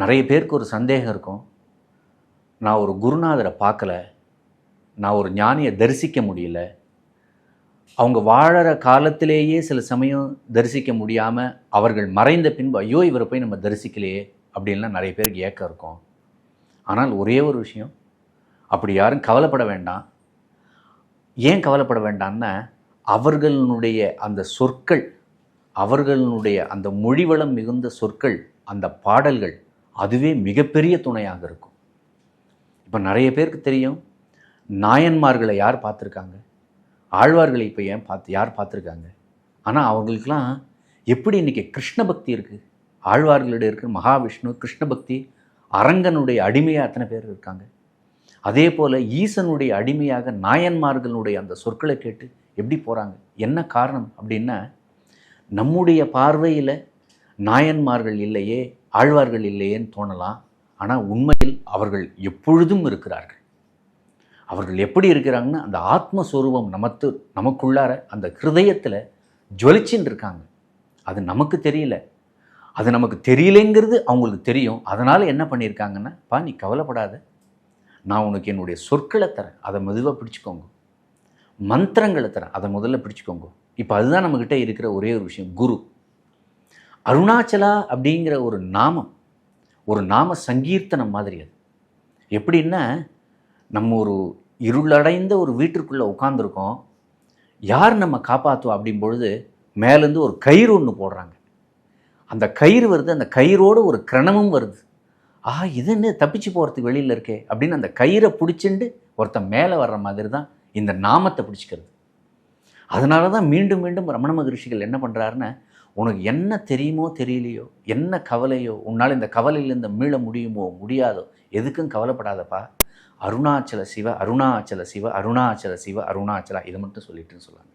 நிறைய பேருக்கு ஒரு சந்தேகம் இருக்கும். நான் ஒரு குருநாதரை பார்க்கல. நான் ஒரு ஞானியை தரிசிக்க முடியல. அவங்க வாழற காலத்திலேயே சில சமயம் தரிசிக்க முடியாமல் அவர்கள் மறைந்த பின்பு ஐயோ இவரை போய் நம்ம தரிசிக்கலையே அப்படின்லாம் நிறைய பேருக்கு ஏக்கம் இருக்கும். ஆனால் ஒரே ஒரு விஷயம் அப்படி யாரும் கவலைப்பட வேண்டாம். ஏன் கவலைப்பட வேண்டாம்னா அவர்களுடைய அந்த சொற்கள் அவர்களுடைய அந்த மொழிவளம் மிகுந்த சொற்கள் அந்த பாடல்கள் அதுவே மிகப்பெரிய துணையாக இருக்கும். இப்போ நிறைய பேருக்கு தெரியும் நாயன்மார்களை யார் பார்த்துருக்காங்க? ஆழ்வார்களை இப்போ ஏன் பார்த்து யார் பார்த்துருக்காங்க? ஆனால் அவங்களுக்கெல்லாம் எப்படி இன்றைக்கி கிருஷ்ண பக்தி இருக்குது ஆழ்வார்களிடம் இருக்கிற மகாவிஷ்ணு கிருஷ்ண பக்தி அரங்கனுடைய அடிமையாக அத்தனை பேர் இருக்காங்க? அதே போல் ஈசனுடைய அடிமையாக நாயன்மார்களுடைய அந்த சொற்களை கேட்டு எப்படி போகிறாங்க என்ன காரணம் அப்படின்னா நம்முடைய பார்வையில் நாயன்மார்கள் இல்லையே ஆழ்வார்கள் இல்லையேன்னு தோணலாம். ஆனால் உண்மையில் அவர்கள் எப்பொழுதும் இருக்கிறார்கள். அவர்கள் எப்படி இருக்கிறாங்கன்னு அந்த ஆத்மஸ்வரூபம் நமத்து நமக்குள்ளார அந்த ஹிருதயத்தில் ஜொலிச்சின்னு இருக்காங்க. அது நமக்கு தெரியல. அது நமக்கு தெரியலைங்கிறது அவங்களுக்கு தெரியும். அதனால் என்ன பண்ணியிருக்காங்கன்னா பா நீ கவலைப்படாத. நான் உனக்கு என்னுடைய சொற்களை தரேன். அதை மெதுவாக பிடிச்சிக்கோங்க. மந்திரங்களை தரேன். அதை முதல்ல பிடிச்சிக்கோங்க. இப்போ அதுதான் நம்மக்கிட்ட இருக்கிற ஒரே ஒரு விஷயம் குரு. அருணாச்சலா அப்படிங்கிற ஒரு நாமம் ஒரு நாம சங்கீர்த்தனம் மாதிரி அது. எப்படின்னா நம்ம ஒரு இருளடைந்த ஒரு வீட்டிற்குள்ளே உட்காந்துருக்கோம் யார் நம்ம காப்பாற்றுவோம் அப்படின் பொழுது மேலேருந்து ஒரு கயிறு ஒன்று போடுறாங்க. அந்த கயிறு வருது அந்த கயிறோடு ஒரு கிரணமும் வருது. ஆ இது என்ன தப்பிச்சு போகிறதுக்கு வெளியில் இருக்கே அப்படின்னு அந்த கயிறை பிடிச்சிண்டு ஒருத்தன் மேலே வர்ற மாதிரி தான் இந்த நாமத்தை பிடிச்சிக்கிறது. அதனால தான் மீண்டும் மீண்டும் ரமண மகரிஷிகள் என்ன பண்ணுறாருன்னா உனக்கு என்ன தெரியுமோ தெரியலையோ என்ன கவலையோ உன்னால் இந்த கவலையிலேருந்து மீள முடியுமோ முடியாதோ எதுக்கும் கவலைப்படாதப்பா. அருணாச்சல சிவ அருணாச்சல சிவ அருணாச்சல சிவ அருணாச்சலா இதை மட்டும் சொல்லிட்டுன்னு சொல்லுவாங்க.